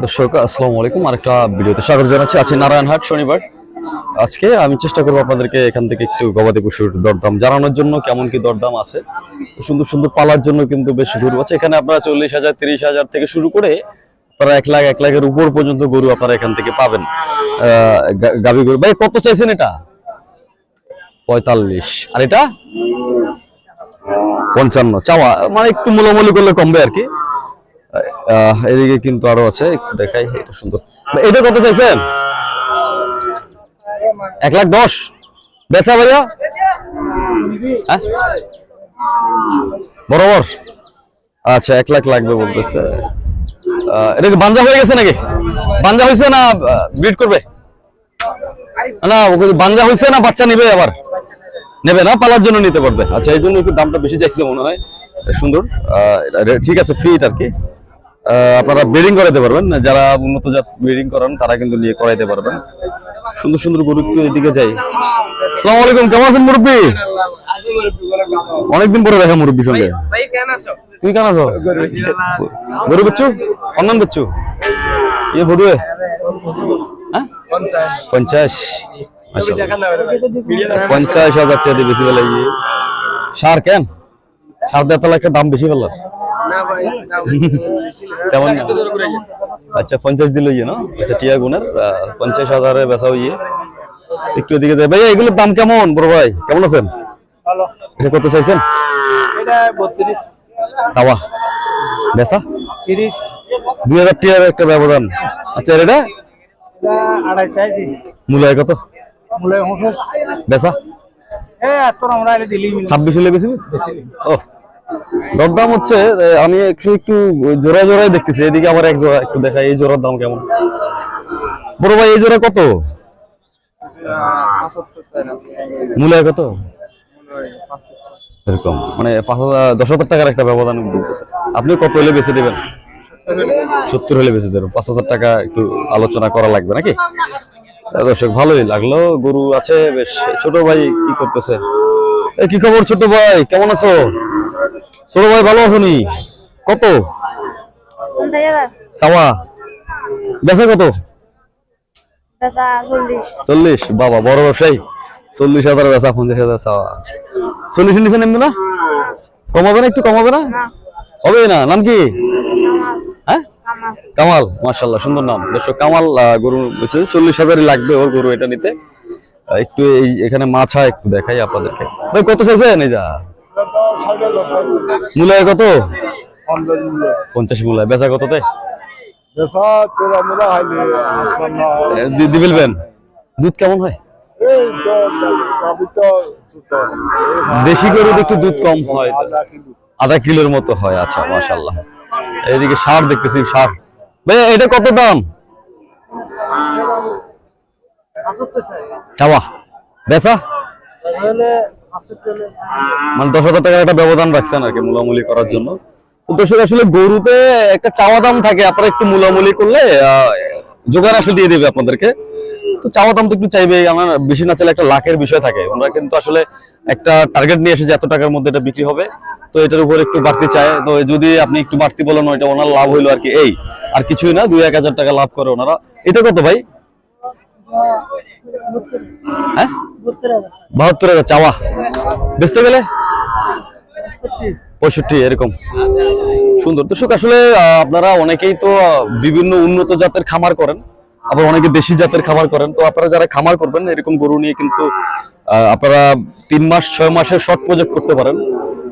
দর্শক, আসসালামু আলাইকুম। আরেকটা ভিডিওতে স্বাগত জানাচ্ছি। আছি নারায়ণহাট শনিবার। আজকে আমি চেষ্টা করব আপনাদেরকে এখান থেকে একটু গবাদি পশুর দরদাম জানানোর জন্য, কেমন কি দরদাম আছে। সুন্দর সুন্দর পালার জন্য কিন্তু বেশ গরু আছে। এখানে আপনারা চল্লিশ হাজার, তিরিশ হাজার থেকে শুরু করে আপনারা এক লাখ, এক লাখের উপর পর্যন্ত গরু আপনারা এখান থেকে পাবেন। গাভী গরু। ভাই, কত চাইছেন এটা? পঁয়তাল্লিশ। আর এটা? পঞ্চান্ন। চাওয়া মানে একটু মূলামূলি করলে কমবে আর কি। এদিকে কিন্তু আরও আছে দেখাই, এটা সুন্দর। এটা কত চাইছেন? এক লাখ দশ। বেচা ভাইয়া? হ্যাঁ? বরাবর? আচ্ছা এক লাখ লাগবে বলতেছে। এটা কি বাঞ্জা হয়ে গেছে নাকি? বাঞ্জা হয়েছে না ব্রিড করবে? না বাঞ্জা হয়েছে না, বাচ্চা নেবে আবার। নেবে না, পালার জন্য নিতে পারবে। আচ্ছা এই জন্য একটু দামটা বেশি চাইছে মনে হয়। সুন্দর। ঠিক আছে ফিট আর কি। আপনারা ব্রিডিং করাইতে পারবেন। যারা উন্নত জাত ব্রিডিং করান, তারা কিন্তু নিয়ে করাইতে পারবেন। সুন্দর সুন্দর গরু একটু এদিকে যাই। আসসালামু আলাইকুম, কেমন আছেন মুরব্বী? অনেকদিন পরে দেখা মুরব্বীর সঙ্গে। তুই কেন আছো? গরু বেচু? অন্যান্য বেচু? ইয়ে ভরুয়ে হ্যাঁ? পঞ্চাশ। পঞ্চাশ হাজার টাকা দিয়ে বেশি বেলা। ইয়ে সার কেন? সার দেড় লাখের দাম বেশি বেলা না ভাই তেমন আচ্ছা পঞ্চাশ দিল ইয়ে না? আচ্ছা টিয়া গুণের আহ, পঞ্চাশ হাজারে বেচাও ইয়ে একটু এদিকে যাই। ভাইয়া এগুলোর দাম কেমন বড় ভাই? কেমন আছেন? এটা কত চাইছেন? এটা সাওয়া বেচা? তিরিশ। দুই হাজার টিয়ার একটা ব্যবধান। আচ্ছা এটা? আড়াই চাইছি। মূল্য কত? বেচা? এ তোর আমরা দিলি ছাব্বিশ হলে বেশি? ও দরদাম হচ্ছে আমি একটু জোড়া জোড়াই দেখতেছি। এদিকে আবার এক জোড়া, একটু দেখাই, এই জোড়ার দাম কেমন? বড় ভাই, এই জোড়া কত? কত? এরকম মানে পাঁচ হাজার, দশ হাজার টাকার একটা ব্যবধান বলতেছে। আপনি কত হলে বেঁচে দেবেন? সত্তর হলে বেঁচে দেবেন। পাঁচ হাজার টাকা একটু আলোচনা করা লাগবে নাকি? দর্শক, ভালোই লাগল। গরু আছে, বেশ। ছোট ভাই কি করতেছে? এ কি খবর ছোট ভাই? কেমন আছো? ছোট ভাই ভালো আছো নি? কত? চাওয়া। বেচা কত? চল্লিশ। বাবা বড় ব্যবসায়ী। চল্লিশ হাজার বেচা পঞ্চাশ হাজার চাওয়া। চল্লিশ নিচে নেমবে না? কমাবে না একটু কমাবে না? হবে না। নাম কি? হ্যাঁ? কামাল। মাশাল্লাহ সুন্দর নাম। দর্শক কামাল গরু চল্লিশ হাজারই লাগবে ওর গরু এটা নিতে। একটু এই এখানে মাছা একটু দেখাই আপনাদেরকে। ভাই কত চাইছেন এই যা। মূলায় কত? পঞ্চাশ মূলায়। বেচা কততে? এ, দি- দি দুধ কেমন হয়? দেশি গরুর একটু দুধ কম হয়। আধা কিলোর মতো হয় আচ্ছা মাশাল্লাহ এইদিকে সার দেখতেছি সার। ভাই এটা কত দাম? চাওয়া। বেচা? মানে দশ হাজার টাকার একটা ব্যবধান রাখছেন আর কি মূলামূলি করার জন্য। তো দর্শক আসলে গরুতে একটা চাওয়া দাম থাকে আপনারা একটু মূলামূলি করলে জোগাড় আসলে দিয়ে দেবে আপনাদেরকে। তো চাওয়া দাম তো একটু চাইবে আমার বেশি না চাইলে একটা লাখের বিষয় থাকে। ওনারা কিন্তু আসলে একটা টার্গেট নিয়ে এসে যে এত টাকার মধ্যে এটা বিক্রি হবে তো এটার উপর একটু বাড়তি চায়। তো যদি আপনি একটু বাড়তি বলেন ওইটা ওনার লাভ হইল আর কি। এই আর কিছুই না দুই এক হাজার টাকা লাভ করে ওনারা। এটা কত ভাই? হ্যাঁ? বাহাত্তর হাজার চাওয়া। বেচতে গেলে? পঁয়ষট্টি। এরকম। সুন্দর। দর্শক আসলে আপনারা অনেকেই তো বিভিন্ন উন্নত জাতের খামার করেন আবার অনেকে দেশি জাতের খামার করেন। তো আপনারা যারা খামার করবেন এরকম গরু নিয়ে কিন্তু আপনারা তিন মাস ছয় মাসের শর্ট প্রজেক্ট করতে পারেন।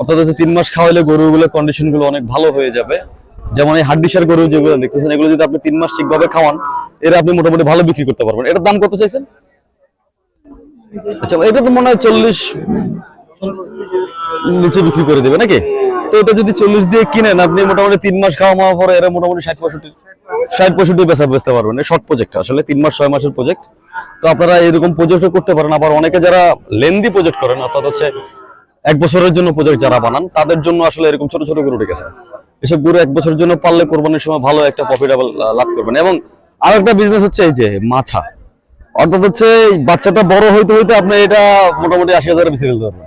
অর্থাৎ হচ্ছে তিন মাস খাওয়াইলে গরুগুলো কন্ডিশনগুলো অনেক ভালো হয়ে যাবে। যেমন এই হাড্ডিসার গরু যেগুলো দেখতেছেন এগুলো যদি আপনি তিন মাস ঠিকভাবে খাওয়ান এরা আপনি মোটামুটি ভালো বিক্রি করতে পারবেন। এটার দাম কত চাইছেন? আচ্ছা এটা তো মনে হয় চল্লিশ নিচে বিক্রি করে দেবে নাকি? তো এটা যদি চল্লিশ দিয়ে কিনেন, আপনি মোটামুটি তিন মাস খাওয়া মাওয়া পরে এরা মোটামুটি ষাট পঁয়ষট্টি ষাট পঁয়ষট্টি বেচা বেচতে পারবেন শর্ট প্রজেক্ট আসলে তিন মাস, ছয় মাসের প্রজেক্ট তো আপনারা এরকম প্রজেক্ট করতে পারেন। আবার অনেকে যারা লেন্দি প্রজেক্ট করেন, অর্থাৎ হচ্ছে এক বছরের জন্য প্রজেক্ট যারা বানান, তাদের জন্য আসলে এরকম ছোট ছোট গরু রেখেছে এসব গরু এক বছরের জন্য পারলে কোরবানির সময় ভালো একটা প্রফিটেবল লাভ করবেন। এবং আরেকটা বিজনেস হচ্ছে এই যে মাছা। অর্থাৎ হচ্ছে বাচ্চাটা বড় হইতে হইতে আপনি এটা মোটামুটি আশি হাজার বেশি ফেলতে পারবেন।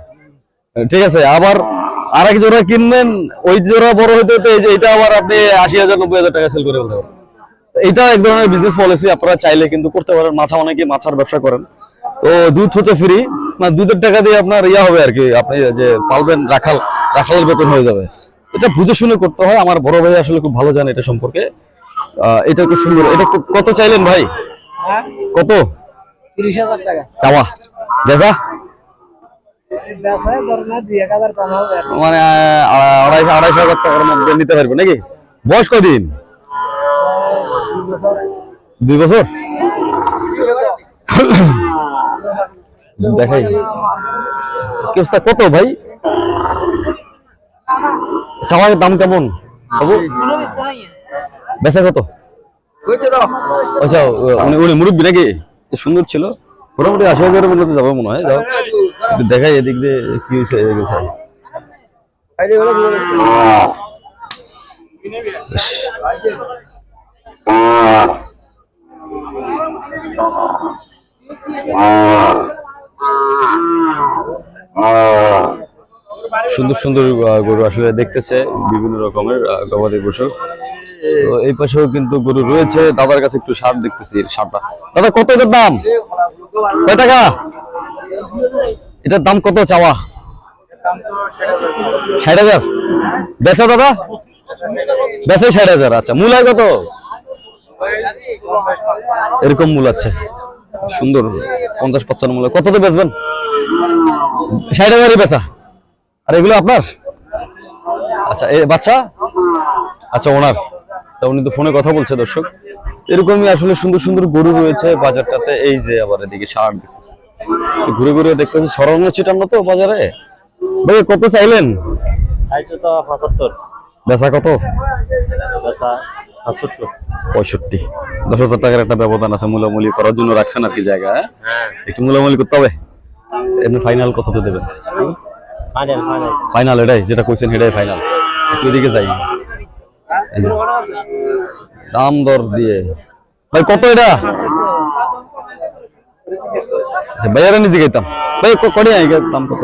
ঠিক আছে, আবার আরেক জোড়া কিনবেন, ওই জোড়া বড় হইতে হইতে এই যে এটা আবার আপনি আশি হাজার, নব্বই হাজার টাকা সেল করে ফেলতে পারবেন। এটা এক ধরনের বিজনেস পলিসি আপনারা চাইলে কিন্তু করতে পারেন। মাছা অনেকে মাছার ব্যবসা করেন। তো দুধ হচ্ছে ফ্রি মানে দুধের টাকা দিয়ে আপনার ইয়া হবে আর কি, আপনি যে পালবেন রাখাল, রাখালের বেতন হয়ে যাবে। এটা বুঝে শুনে করতে হয়, আমার বড় ভাই আসলে খুব ভালো জানে এটা সম্পর্কে। এটা খুব সুন্দর। এটা কত চাইলেন ভাই? হ্যাঁ? কত? তিরিশ হাজার টাকা। চাওয়া। মানে আড়াইশো আড়াইশো হাজার টাকার মধ্যে নিতে পারবে নাকি? বয়স কদিন দুই বছর। দেখাই। কি অবস্থা? কত ভাই? চাওয়ার দাম কেমন? বাবু? বেচা কত? আচ্ছা উনি উনি মুরব্বী নাকি? সুন্দর ছিল। মোটামুটি আশি হাজারের মধ্যে যাবে মনে হয়, যাও। দেখাই এদিক দিয়ে কি হয়েছে সুন্দর সুন্দর গরু আসলে দেখতেছে, বিভিন্ন রকমের গবাদি পশু। তো এই পাশেও কিন্তু গরু রয়েছে। দাদার কাছে একটু সার দেখতেছি সারটা। দাদা, কত এটার দাম? কয় টাকা? এটার দাম কত চাওয়া? ষাট হাজার। বেচা দাদা? বেচে ষাট হাজার আচ্ছা। মূল কত? এরকম মূল আছে। সুন্দর। পঞ্চাশ পঞ্চান্ন মূল। কততে বেচবেন? ষাট হাজারই বেচা। আর এগুলো আপনার? আচ্ছা এ বাচ্চা? আচ্ছা ওনার। তা উনি তো ফোনে কথা বলছে দর্শক। এরকমই আসলে সুন্দর সুন্দর গরু রয়েছে বাজারটাতে। এই যে আবার এদিকে সার দেখতেছে। তো ঘুরে ঘুরে দেখতেছি সরানো চিটানো তো বাজারে? ভাই কত চাইলেন? তো বেচা কত? পঁয়ষট্টি। দশ হাজার টাকার একটা ব্যবধান আছে মূলামূলি করার জন্য রাখছেন আর কি জায়গা হ্যাঁ? একটু মূলামূলি করতে হবে? এমনি ফাইনাল কততে দেবেন? ফাইনাল এটাই যেটা কইছেন এটাই ফাইনাল একটু এদিকে যাই। দাম দর দিয়ে। ভাই কত এটা? আচ্ছা, ভাইয়ারা নিজে গেতাম ভাই কটি দাম কত?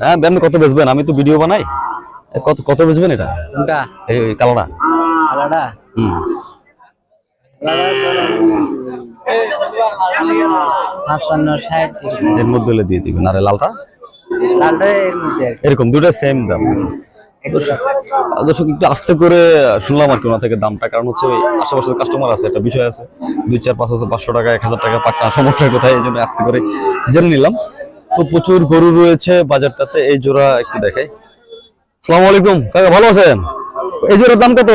হ্যাঁ আপনি কত বেচবেন? আমি তো ভিডিও বানাই। কত কত বেচবেন এটা? এই কালোটা হুম। এর মধ্যে দিয়ে দিবেন। আর লালটা? লালটা এর মধ্যে এরকম দুটো সেম দাম দর্শক দর্শক একটু আস্তে করে শুনলাম আর কি ওনা থেকে দামটা। কারণ হচ্ছে ওই আশেপাশে কাস্টমার আছে, একটা বিষয় আছে। দুই চার, পাঁচ হাজার, পাঁচশো টাকা, এক হাজার টাকা পাক্কা সমস্যা কোথায় এই জন্য আস্তে করে জেনে নিলাম। তো প্রচুর গরু রয়েছে বাজারটাতে, এই জোড়া একটু দেখাই। সালাম আলাইকুম, কাকা, ভালো আছেন? এই জোড়ার দাম কত?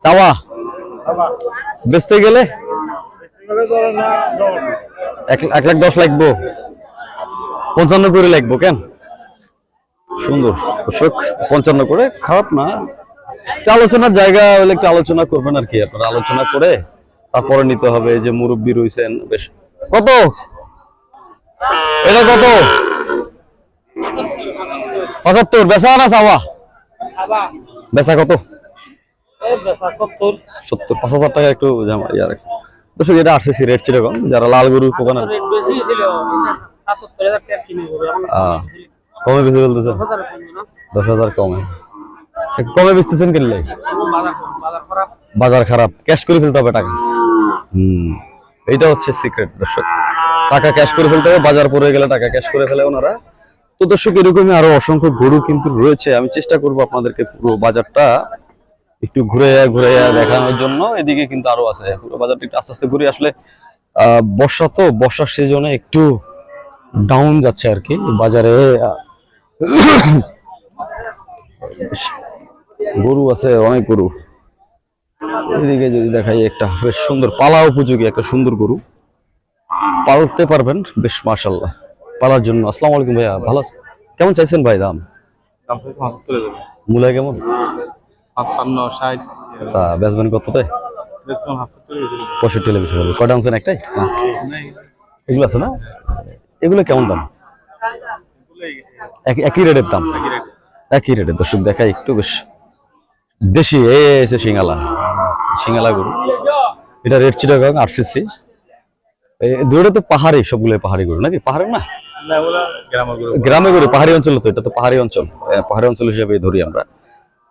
চাওয়া? বেচতে গেলে? এক লাখ দশ লাগবো। পঞ্চান্ন করে লাগবো কেন? সুন্দর দর্শক পঞ্চান্ন করে খারাপ না। আলোচনার জায়গা হলে একটু আলোচনা করবেন আর কি আপনারা আলোচনা করে তারপরে নিতে হবে। যে মুরব্বী রয়েছেন বেশ। কত? এটা কত? পঁচাত্তর। বেচা না চাওয়া? বেচা কত? সত্তর পাঁচ হাজার টাকা একটু জামা ইয়া রাখছে। দর্শক এটা আসছে রেট চিরকম যারা লাল গরু দোকানে আহ, কমে বেশি বলতেছেন দশ হাজার কমে। কমে বেচতেছেন কিনলে? বাজার খারাপ। ক্যাশ করে ফেলতে হবে টাকা। হুম। এইটা হচ্ছে সিক্রেট দর্শক। টাকা ক্যাশ করে ফেলতে হবে বাজার পড়ে গেলে টাকা ক্যাশ করে ফেলে ওনারা। তো দর্শক এরকমই আরও অসংখ্য গরু কিন্তু রয়েছে। আমি চেষ্টা করব আপনাদেরকে পুরো বাজারটা একটু ঘুরে ঘুরে দেখানোর জন্য। এদিকে কিন্তু আরও আছে। পুরো বাজারটা একটু আস্তে আস্তে ঘুরে। আসলে আহ, বর্ষা তো বর্ষার সিজনে একটু ডাউন যাচ্ছে আর কি বাজারে গরু আছে অনেক গরু। এদিকে যদি দেখাই একটা বেশ সুন্দর পালা উপযোগী একটা সুন্দর গরু। পালতে পারবেন বেশ মার্শাল্লাহ পালার জন্য। আসসালামু আলাইকুম ভাইয়া ভালো? কেমন চাইছেন ভাই দাম? মূলা কেমন? তা বেচবেন কততে? পঁয়ষট্টি লেগেছে আনছেন একটাই? এগুলো আছে না? এগুলো কেমন দাম? একই রেটের দাম? একই রেটের দর্শক দেখাই একটু বেশ। দেশি এই এসে সিঙ্গালা। সিঙ্গালা গরু। এটা রেট চিটাগাং আরসিসি। দুটো তো পাহাড়ি সবগুলো পাহাড়ি গরু নাকি? পাহাড়ের না? গ্রামে গড়ে পাহাড়ি অঞ্চল তো এটা তো পাহাড়ি অঞ্চল। পাহাড়ি অঞ্চল হিসেবে ধরি আমরা।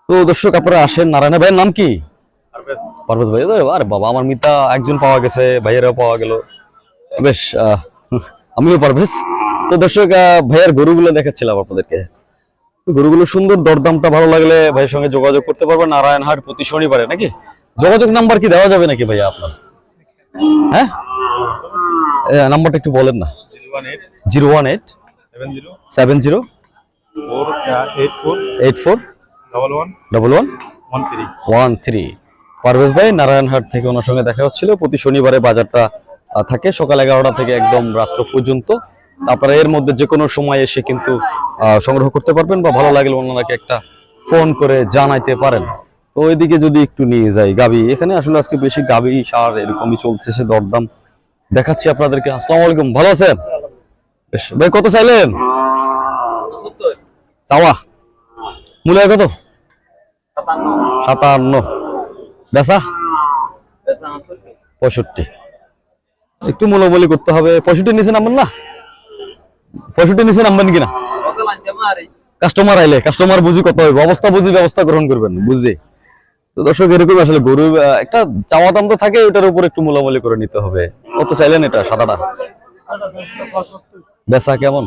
তো দর্শক আপনারা আসেন নারায়ণ ভাইয়ের নাম কি? পারভেজ। ভাই আরে বাবা আমার মিতা একজন পাওয়া গেছে ভাইয়েরাও পাওয়া গেল। বেশ আমিও পারভেজ। তো দর্শক ভাইয়ের গরুগুলো দেখাচ্ছিলাম আপনাদেরকে। গরুগুলো সুন্দর দরদামটা ভালো লাগলে ভাইয়ের সঙ্গে যোগাযোগ করতে পারবেন। নারায়ণহাট প্রতি শনিবারে নাকি? যোগাযোগ নাম্বার কি দেওয়া যাবে নাকি ভাইয়া আপনার? হ্যাঁ? নাম্বারটা একটু বলেন না। Zero one eight seven zero eight four double one one three Parvez ভাই নারায়ণহাট থেকে ওনার সঙ্গে দেখা হচ্ছিল। প্রতি শনিবারে বাজারটা থাকে সকাল এগারোটা থেকে একদম রাত্র পর্যন্ত। আপনারা এর মধ্যে যে কোনো সময় এসে কিন্তু সংগ্রহ করতে পারবেন বা ভালো লাগলে ওনাকে একটা ফোন করে জানাইতে পারেন। তো ওইদিকে যদি একটু নিয়ে যাই, গাবি, এখানে আসলে আজকে বেশি গাবি, সার এরকমই চলছে সে দরদাম দেখাচ্ছি আপনাদেরকে। আসসালামু আলাইকুম, ভালো আছেন? ভাই, কত চাইলেন? চাওয়া। মূল্য কত? সাতান্ন। বেচা? পঁয়ষট্টি। একটু মূল্যবলি করতে হবে। পঁয়ষট্টি নিচে নামবেন না? পঁয়ষট্টি নিচে নামবেন কিনা? কাস্টমার আইলে কাস্টমার বুঝি কত হবে অবস্থা বুঝি ব্যবস্থা গ্রহণ করবেন বুঝি। তো দর্শক এরকম আসলে গরু একটা চাওয়া দাম তো থাকে ওটার উপর একটু মূল্যবলি করে নিতে হবে। কত চাইলেন এটা সাদাটা? বেচা কেমন?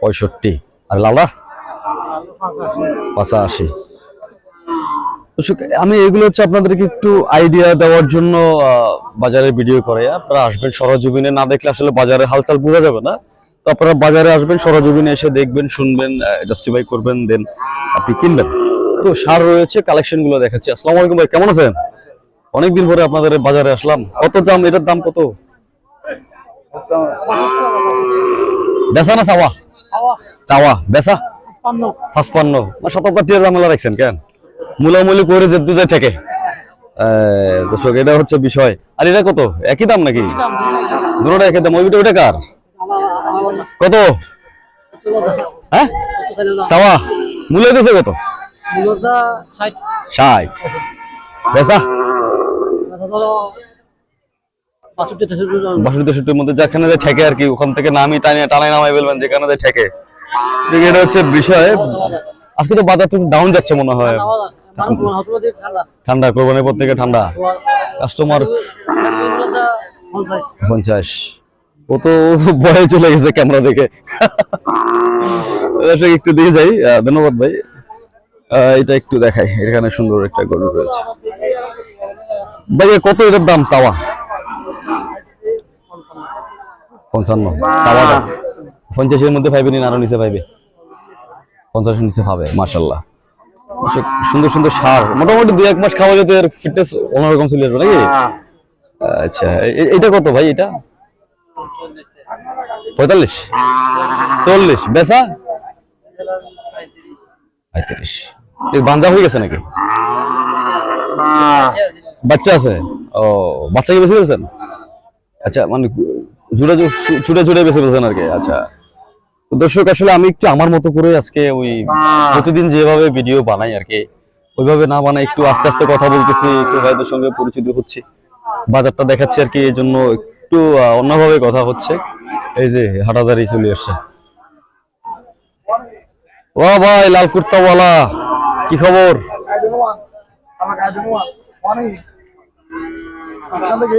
পঁয়ষট্টি। আর লালা পাঁচাশি। আমি এগুলো হচ্ছে আপনাদেরকে একটু আইডিয়া দেওয়ার জন্য বাজারে ভিডিও করে। আপনারা আসবেন সরজমিনে না দেখলে আসলে বাজারে হালচাল বোঝা যাবে না। তো আপনারা বাজারে আসবেন সরজমিনে এসে দেখবেন শুনবেন জাস্টিফাই করবেন দেন আপনি কিনবেন। তো সার রয়েছে কালেকশনগুলো দেখাচ্ছি। আসসালামু আলাইকুম ভাই কেমন আছেন? অনেকদিন পরে আপনাদের বাজারে আসলাম। কত দাম? এটার দাম কত? বেচা না চাওয়া? চাওয়া। বেচা? পাঁচপান্ন। না সাতাত্তর টিয়ার ঝামেলা রাখছেন কেন? মূলামূলি করে যে দুধে থেকে দর্শক এটা হচ্ছে বিষয়। আর এটা কত? একই দাম নাকি? দুটোটা একই দাম। ওইটা ওইটা কার? কত? হ্যাঁ? সাওয়া। মূল্য দিয়েছে কত? ষাট। বেচা? বাষট্টি তেষট্টির মধ্যে যেখানে যে ঠেকে আর কি ওখান থেকে নামি টানিয়ে টানাই নামাই বলবেন যেখানে যে ঠেকে। ঠিক এটা হচ্ছে বিষয়। আজকে তো বাজার ডাউন যাচ্ছে মনে হয়। ঠান্ডা। কোরবানির পর থেকে ঠান্ডা। কাস্টমার পঞ্চাশ। ও তো বয়ে চলে গেছে ক্যামেরা দেখে। একটু দিয়ে যাই। ধন্যবাদ ভাই। এটা একটু দেখাই। এখানে সুন্দর একটা গরু রয়েছে। ভাই কত এটার দাম চাওয়া? পঞ্চান্ন। পঞ্চাশের মধ্যে পাইবে নি আরও নিচে পাইবে। পঞ্চাশের নিচে পাবে মার্শাল্লাহ সুন্দর সুন্দর সার। মোটামুটি দুই এক মাস খাওয়া যেতে এর ফিটনেস অন্যরকম চলে আসবে নাকি? আচ্ছা এটা কত ভাই এটা? পঁয়তাল্লিশ? চল্লিশ। বেচা? পঁয়ত্রিশ। এই বান্ধা হয়ে গেছে নাকি? বাচ্চা আছে? ও বাচ্চা কি বেশি ফেলছেন আচ্ছা মানে জুড়ে ছুটে ছুটে বেশি ফেলছেন আর কি আচ্ছা। তো দর্শক আসলে আমি একটু আমার মতো করে আজকে ওই প্রতিদিন যেভাবে ভিডিও বানাই আর কি ওইভাবে না বানাই একটু আস্তে আস্তে কথা বলতেছি একটু ভাইদের সঙ্গে পরিচিত হচ্ছে বাজারটা দেখাচ্ছি আর কি এই জন্য একটু অন্যভাবে কথা হচ্ছে। এই যে হাটাজারি চলে আসছে। ও ভাই লাল কুর্তাওয়ালা কি খবর? সারগে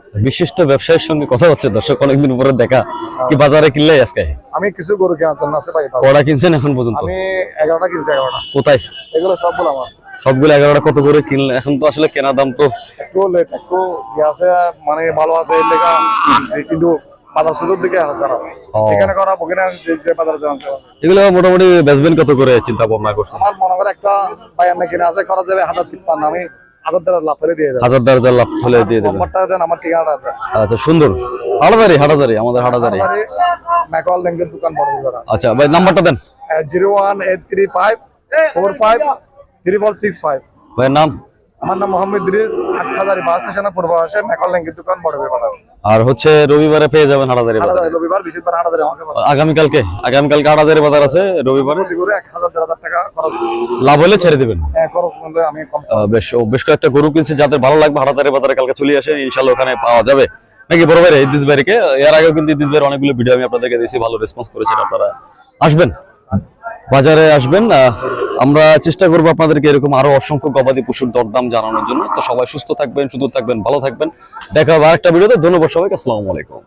বিশিষ্ট ব্যবসায়ীর সঙ্গে কথা হচ্ছে। দর্শক অনেকদিন পরে দেখা। কি বাজারে কিনলে আজকে? আমি কিছু গরু কেনার জন্য আছে ভাই। কড়া কিনছেন এখন পর্যন্ত? আমি এগারোটা কিনছি এগারোটা। কোথায়? এগুলো সব বলে আমার। সবগুলো এগারোটা কত করে কিনলে? এখন তো আসলে কেনা দাম তো একটু লেট একটু আছে মানে ভালো আছে এর কিন্তু বাজার সুযোগ দিকে এখন খারাপ যে যে বাজারে জানতে এগুলো মোটামুটি বেচবেন কত করে চিন্তা ভাবনা করছেন? আমার মনে করে একটা বায়ান্ন কিনা আছে খরচ যাবে হাজার তিপ্পান্ন। আমি হাজার দ্বারা লাভ ফেলে দিয়ে দেবেন আচ্ছা সুন্দর। হাটাদারি হাটাদারি আমাদের হাটাদারি। আচ্ছা ভাই নাম্বারটা দেন। Zero one eight three five four five three four six five. ভাইয়ের নাম? আমার নাম মোহাম্মদ ইদ্রিস হাটহাজারি বাস স্টেশনের পূর্ব ম্যাকওয়াল দোকান বড় আর হচ্ছে রবিবারে পেয়ে যাবেন বাজারে। হাটাজারি রবিবার হাটাজারি। আগামীকালকে আগামীকালকে বাজার আছে রবিবারে। করে এক হাজার দেড় হাজার টাকা খরচ। লাভ হলে ছেড়ে দিবেন। হ্যাঁ, খরচ আমি বেশ বেশ কয়েকটা গরু কিনছে যাদের ভালো লাগবে হাটাদারি বাজারে কালকে চলে আসে ইনশাল্লাহ ওখানে পাওয়া যাবে। নাকি বড় ভাই ভাইকে? এর আগেও কিন্তু ইদ্দিস ভাইয়ের অনেকগুলো ভিডিও আমি আপনাদেরকে দিয়েছি ভালো রেসপন্স করেছেন আপনারা। আসবেন? বাজারে আসবেন আমরা চেষ্টা করব আপনাদেরকে এরকম আরও অসংখ্য গবাদি পশুর দরদাম জানানোর জন্য। তো সবাই সুস্থ থাকবেন সুন্দর থাকবেন, ভালো থাকবেন। দেখা হবে আরেকটা ভিডিওতে। ধন্যবাদ সবাইকে, আসসালামু আলাইকুম।